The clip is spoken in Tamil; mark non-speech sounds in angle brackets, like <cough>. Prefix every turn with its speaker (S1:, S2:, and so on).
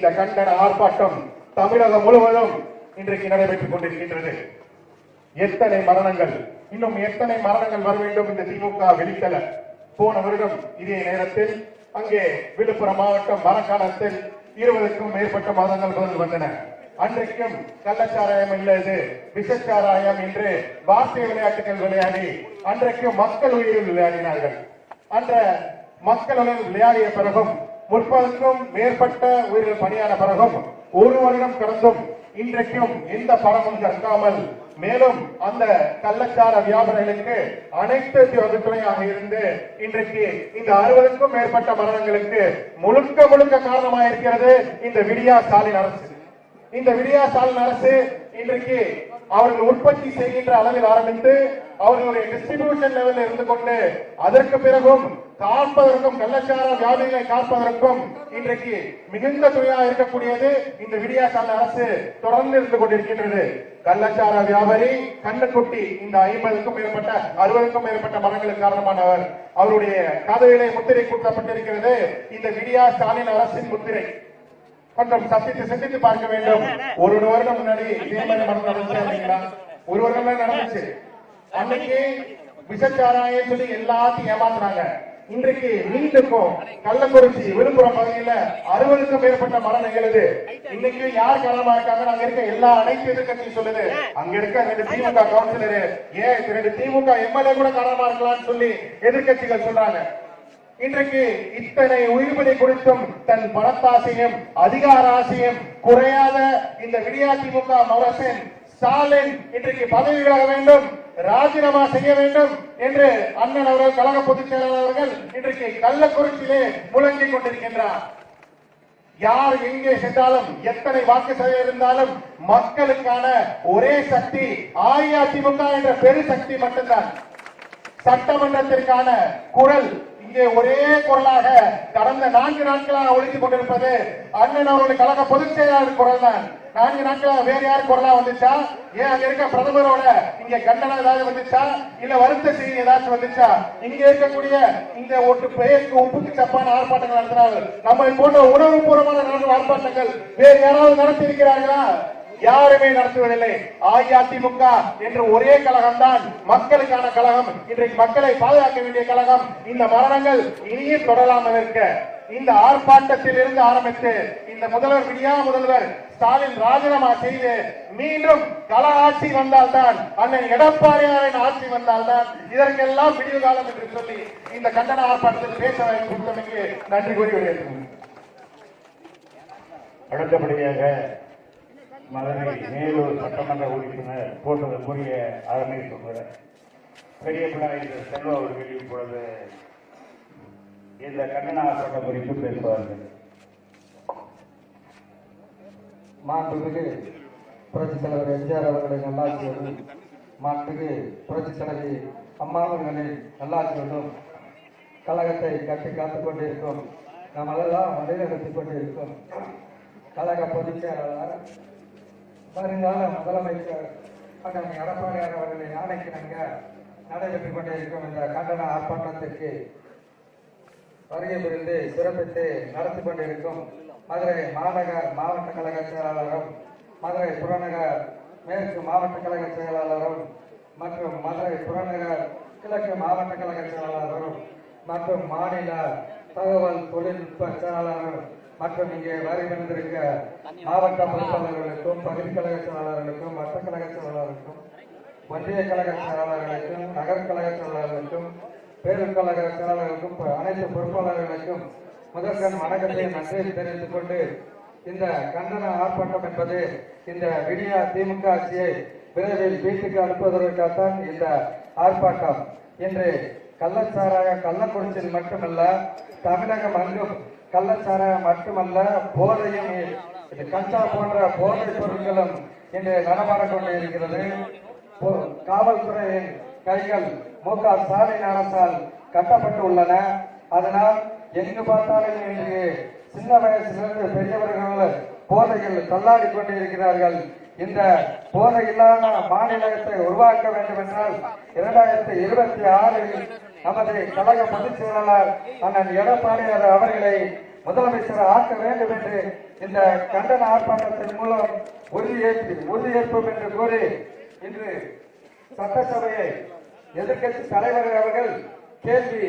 S1: இந்த கண்டன ஆர்ப்பாட்டம் தமிழகம் முழுவதும் இன்றைக்கு நடைபெற்றுக் கொண்டிருக்கின்றது. எத்தனை மரணங்கள் இன்னும் எத்தனை மரணங்கள் வர வேண்டும் இந்த திமுக வெளித்தல போன வருடம் இதே நேரத்தில் அங்கே விழுப்புரம் மாவட்டம் மரக்காலத்தில் இருபதுக்கும் மேற்பட்ட மரணங்கள் பதில் வந்தன. அன்றைக்கும் கள்ளச்சாராயம் இல்லது விஷச்சாராயம் என்று வார்த்தை விளையாட்டுகள் விளையாடி அன்றைக்கும் மக்கள் உயிரில் விளையாடினார்கள். அன்ற மக்களுடன் விளையாடிய பிறகும் முப்பதுக்கும் மேற்பட்ட உயிர்கள் பணியான பிறகும் ஒரு வருடம் கடந்தும் இன்றைக்கும் எந்த பணமும் கற்காமல் மேலும் அந்த கள்ளச்சார வியாபாரிகளுக்கு அனைத்து வகுத்துறையாக இருந்து இன்றைக்கு இந்த அறுபதுக்கும் மேற்பட்ட மரணங்களுக்கு முழுக்க முழுக்க காரணமாக இருக்கிறது இந்த விடியா ஸ்டாலின் அரசு. இந்த விடியா ஸ்டாலின் அரசு இன்றைக்கு அவர்கள் உற்பத்தி செய்கின்ற அளவில் ஆரம்பித்து அவர்களுடைய டிஸ்ட்ரிபியூஷன் லெவலில் இருந்து கொண்டு அதற்கு பிறகும் காப்பதற்கும் கள்ளச்சார வியாதிகளை காப்பதற்கும் இன்றைக்கு மிகுந்த துணையாக இருக்கக்கூடியது இந்த விடியாசால அரசு தொடர்ந்து இருந்து கொண்டிருக்கின்றது. கள்ளச்சார வியாபாரி கண்ணுக்குட்டி இந்த ஐம்பதுக்கும் மேற்பட்ட அறுபதுக்கும் மேற்பட்ட மரங்களுக்கு காரணமானவர். அவருடைய கதவிலே முத்திரை கூட்டப்பட்டிருக்கிறது இந்த விடியா ஸ்டாலின் அரசின் முத்திரை. கொஞ்சம் சத்தித்து சிந்தித்து பார்க்க வேண்டும். <laughs> ஒரு வருடம் முன்னாடி இதே மாதிரி மனம் நடந்துச்சு இல்லைங்களா ஒரு வருடம் தான் நடந்துச்சு. அன்னைக்கு விஷச்சாராயம் சொல்லி எல்லாத்தையும் ஏமாத்துறாங்க இன்றைக்கு மீண்டுக்கும் கள்ளக்குறிச்சி விழுப்புரம் பகுதியில அறுபதுக்கும் மேற்பட்ட மரணம் நிகழுது. இன்னைக்கு யார் காரணமா இருக்காங்க? அங்க இருக்க எல்லா அனைத்து எதிர்கட்சியும் சொல்லுது. அங்க இருக்க ரெண்டு திமுக கவுன்சிலர் ஏன் ரெண்டு திமுக எம்எல்ஏ கூட காரணமா இருக்கலாம்னு சொல்லி எதிர்கட்சிகள் சொல்றாங்க. இன்றைக்கு இத்தனை உயிர்பலி குறித்தும் தன் பணத்தாசையும் அதிகார ஆசையும் குறையாத இந்த விடியா திமுக அரசின் ஸ்டாலின் இன்றைக்கு பதவி விலக வேண்டும் ராஜினாமா செய்ய வேண்டும் என்று அண்ணன் அவர்கள் கழக பொதுச் செயலாளர் அவர்கள் இன்றைக்கு கள்ளக்குறிச்சியிலே முழங்கிக் கொண்டிருக்கின்றார். யார் எங்கே சென்றாலும் எத்தனை வாக்கு சதவீதம் இருந்தாலும் மக்களுக்கான ஒரே சக்தி அஇஅதிமுக என்ற பெரு சக்தி மட்டும்தான். சட்டமன்றத்திற்கான குரல் இங்கே ஒரே குரலாக கடந்த நான்கு நாட்களாக ஒழித்துக் கொண்டிருப்பது அண்ணன் அவருடைய கழக பொதுச் செயலாளர் குரல் தான். நான்கு நாட்களாக வேறு யார் குரலா வந்துச்சா? ஏன் அங்க இருக்க பிரதமரோட இங்க கண்டனம் ஏதாவது வந்துச்சா? இல்ல வருத்த செய்தி ஏதாச்சும் வந்துச்சா? இங்க இருக்கக்கூடிய இந்த ஒரு பெயருக்கு உப்புக்கு சப்பான ஆர்ப்பாட்டங்கள் நடத்தினார்கள் நம்மை போன்ற உணர்வு பூர்வமான ஆர்ப்பாட்டங்கள் வேறு யாராவது நடத்தி இருக்கிறார்களா யாருமே நடத்துவதில்லை. அஇஅதிமுக என்ற ஒரே கழகம் தான் மக்களுக்கான கழகம். இன்றைக்கு மக்களை பாதுகாக்க வேண்டிய கழகம். இந்த மரணங்கள் இனியும் தொடராமல் இருக்க இந்த ஆர்ப்பாட்டத்தில் இருந்து ஆரம்பித்து இந்த முதல்வர் விடியா முதல்வர் ஸ்டாலின் ராஜினாமா செய்து மீண்டும் கள ஆட்சி வந்தால்தான் அண்ணன் எடப்பாடியாரின் ஆட்சி வந்தால்தான் இதற்கெல்லாம் விடிவு காலம் என்று சொல்லி இந்த கண்டன ஆர்ப்பாட்டத்தில் பேச நன்றி கூறி வருகிறேன்
S2: அடுத்தபடியாக மதுரை மேலூர் சட்டமன்ற உறுப்பினர் போட்டதற்குரிய அதனை சொல்கிறார் பெரிய பிள்ளாய் செல்வ அவர்கள் இப்பொழுது இந்த கண்டன ஆர்ப்பாட்டம் குறித்து பேசுவார்கள்.
S3: மாண்புமிகு புரட்சி தலைவர் எம்ஜிஆர் அவர்களின் நல்லாட்சியோடும் மாண்புமிகு புரட்சி தலைவி அம்மா அவர்களின் நல்லாட்சியோடும் கழகத்தை கட்டி காத்துக் கொண்டிருக்கும். நம்மளெல்லாம் வழிநடத்திக் கொண்டிருக்கும். கழக பொதுச் செயலாளர் வருங்கால முதலமைச்சர் அண்ணன் எடப்பாடியார் அவர்களின் ஆணைக்கிணங்க நடைபெற்றுக் கொண்டிருக்கும் இந்த கண்டன ஆர்ப்பாட்டத்திற்கு வருகை புரிந்து சிறப்பித்து நடத்தி கொண்டிருக்கும் மதுரை மாநகர் மாவட்ட கழக செயலாளரும் மதுரை புறநகர் மேற்கு மாவட்ட கழக செயலாளரும் மற்றும் மதுரை புறநகர் கிழக்கு மாவட்ட கழக செயலாளரும் மற்றும் மாநில தகவல் தொழில்நுட்ப செயலாளரும் மற்றும் இங்கே வருகை தந்திருக்க மாவட்ட பொறுப்பாளர்களுக்கும் பகுதி கழக செயலாளர்களுக்கும் மற்ற கழக செயலாளர்களுக்கும் ஒன்றிய கழக செயலாளர்களுக்கும் நகர் கழக செயலாளர்களுக்கும் பேருக்கழக செயலாளர்களுக்கும் அனைத்து பொறுப்பாளர்களுக்கும் முதற்கண் வணக்கத்தை நன்றி தெரிவித்துக் கொண்டு இந்த கண்டன ஆர்ப்பாட்டம் என்பது இந்த விடியா திமுக ஆட்சியை விரைவில் வீட்டுக்கு அனுப்புவதற்காகத்தான் இந்த ஆர்ப்பாட்டம். இன்று கள்ளச்சாராய கள்ளக்குறிச்சியில் மட்டுமல்ல தமிழகம் அங்கும் கள்ளச்சாராயம் மட்டுமல்ல போதையும் இது கஞ்சா போன்ற போதைப் பொருட்களும் இன்று நடமாடக் கொண்டு இருக்கிறது காவல்துறையின் கைகள் மு. க. ஸ்டாலின் அரசால் கட்டப்பட்டு உள்ளன அதனால் எங்கு பார்த்தாலும் இன்று சின்ன வயசிலிருந்து பெரியவர்கள் போதையில் தள்ளாடி கொண்டு இருக்கிறார்கள் இந்த போதை இல்லாத மாநிலத்தை உருவாக்க வேண்டும் என்றால் இரண்டாயிரத்தி இருபத்தி ஆறில் நமது கழக பொதுச் செயலாளர் அண்ணன் எடப்பாடியார் அவர்களை முதலமைச்சர் ஆக்க வேண்டும் என்று இந்த கண்டன ஆர்ப்பாட்டத்தின் மூலம் உறுதியேற்று உறுதியேற்போம் என்று கூறி இன்று சட்டசபையை எதிர்க்கட்சி தலைவர் அவர்கள் கேள்வி